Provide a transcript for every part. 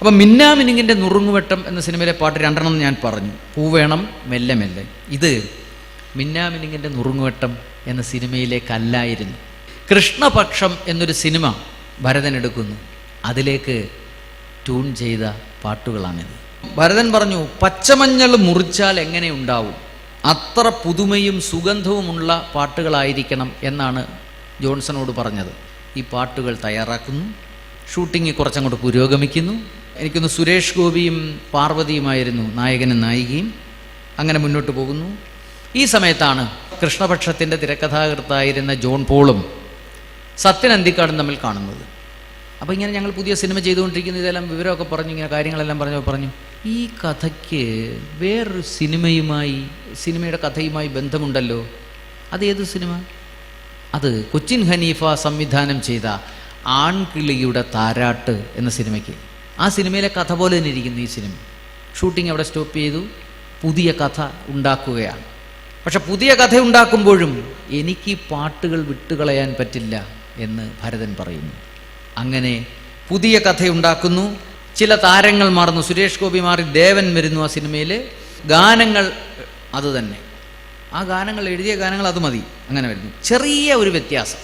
അപ്പം മിന്നാമിനിങ്ങിന്റെ നുറുങ്ങുവെട്ടം എന്ന സിനിമയിലെ പാട്ട് രണ്ടെണ്ണം ഞാൻ പറഞ്ഞു. പൂവേണം മെല്ലെ മെല്ലെ. ഇത് മിന്നാമിനിങ്ങിന്റെ നുറുങ്ങുവെട്ടം എന്ന സിനിമയിലേക്കല്ലായിരുന്നു. കൃഷ്ണപക്ഷം എന്നൊരു സിനിമ ഭരതൻ എടുക്കുന്നു. അതിലേക്ക് ട്യൂൺ ചെയ്ത പാട്ടുകളാണിത്. ഭരതൻ പറഞ്ഞു പച്ചമഞ്ഞൾ മുറിച്ചാൽ എങ്ങനെ ഉണ്ടാവും? അത്ര പുതുമയും സുഗന്ധവുമുള്ള പാട്ടുകളായിരിക്കണം എന്നാണ് ജോൺസണോട് പറഞ്ഞത്. ഈ പാട്ടുകൾ തയ്യാറാക്കുന്നു. ഷൂട്ടിംഗ് കുറച്ചങ്ങോട്ട് പുരോഗമിക്കുന്നു. എനിക്കൊന്ന് സുരേഷ് ഗോപിയും പാർവതിയുമായിരുന്നു നായകനും നായികയും അങ്ങനെ മുന്നോട്ട് പോകുന്നു. ഈ സമയത്താണ് കൃഷ്ണപക്ഷത്തിന്റെ തിരക്കഥാകൃത്തായിരുന്ന ജോൺ പോളും സത്യൻ അന്തിക്കാടും തമ്മിൽ കാണുന്നത്. അപ്പോൾ ഇങ്ങനെ ഞങ്ങൾ പുതിയ സിനിമ ചെയ്തുകൊണ്ടിരിക്കുന്ന ഇതെല്ലാം വിവരമൊക്കെ പറഞ്ഞു ഇങ്ങനെ കാര്യങ്ങളെല്ലാം പറഞ്ഞു പറഞ്ഞു ഈ കഥയ്ക്ക് വേറൊരു സിനിമയുമായി സിനിമയുടെ കഥയുമായി ബന്ധമുണ്ടല്ലോ. അത് ഏത് സിനിമ? അത് കൊച്ചിൻ ഹനീഫ സംവിധാനം ചെയ്ത ആൺകിളിയുടെ താരാട്ട് എന്ന സിനിമയ്ക്ക്. ആ സിനിമയിലെ കഥ പോലെ തന്നെ ഇരിക്കുന്നു ഈ സിനിമ. ഷൂട്ടിംഗ് അവിടെ സ്റ്റോപ്പ് ചെയ്തു. പുതിയ കഥ ഉണ്ടാക്കുകയാണ്. പക്ഷെ പുതിയ കഥ ഉണ്ടാക്കുമ്പോഴും എനിക്ക് പാട്ടുകൾ വിട്ടുകളയാൻ പറ്റില്ല എന്ന് ഭരതൻ പറയുന്നു. അങ്ങനെ പുതിയ കഥയുണ്ടാക്കുന്നു ചില താരങ്ങൾ മാറുന്നു. സുരേഷ് ഗോപി മാറി ദേവൻ വരുന്നു ആ സിനിമയിൽ ഗാനങ്ങൾ അതുതന്നെ ആ ഗാനങ്ങൾ എഴുതിയ ഗാനങ്ങൾ അത് മതി. അങ്ങനെ വരുന്നു. ചെറിയ ഒരു വ്യത്യാസം.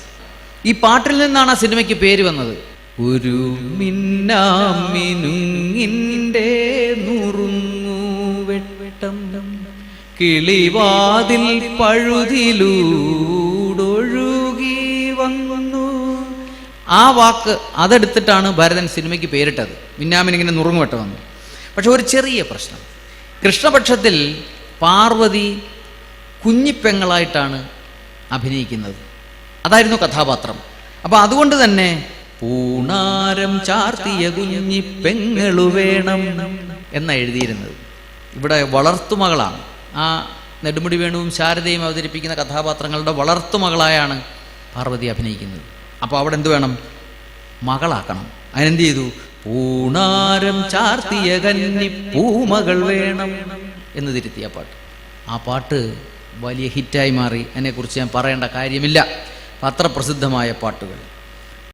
ഈ പാട്ടിൽ നിന്നാണ് ആ സിനിമയ്ക്ക് പേര് വന്നത്. ഒരു മിന്നാമിനുങ്ങിന്റെ നുറുങ്ങു വെട്ടം. കിളിവാതിൽ പഴുതിലൂടൊഴുകി വന്നു. ആ വാക്ക് അതെടുത്തിട്ടാണ് ഭരതൻ സിനിമയ്ക്ക് പേരിട്ടത്. മിന്നാമിനിങ്ങനെ നുറുങ്ങുവെട്ടം വന്നു. പക്ഷെ ഒരു ചെറിയ പ്രശ്നം. കൃഷ്ണപക്ഷത്തിൽ പാർവതി കുഞ്ഞിപ്പെങ്ങളായിട്ടാണ് അഭിനയിക്കുന്നത്. അതായിരുന്നു കഥാപാത്രം. അപ്പോൾ അതുകൊണ്ട് തന്നെ പൂണാരം ചാർത്തിയ കുഞ്ഞിപ്പെങ്ങളു വേണം എന്ന എഴുതിയിരുന്നത്. ഇവിടെ വളർത്തുമകളാണ്. ആ നെടുമുടി വേണുവും ശാരദയും അവതരിപ്പിക്കുന്ന കഥാപാത്രങ്ങളുടെ വളർത്തുമകളായാണ് പാർവതി അഭിനയിക്കുന്നത്. അപ്പോൾ അവിടെ എന്ത് വേണം? മകളാക്കണം. അതിനെന്ത് ചെയ്തു? പൂണാരം ചാർത്തിയ കന്നി പൂമകൾ വേണം എന്ന് തിരുത്തിയ പാട്ട്. ആ പാട്ട് വലിയ ഹിറ്റായി മാറി. അതിനെക്കുറിച്ച് ഞാൻ പറയേണ്ട കാര്യമില്ല. പത്രപ്രസിദ്ധമായ പാട്ടുകൾ.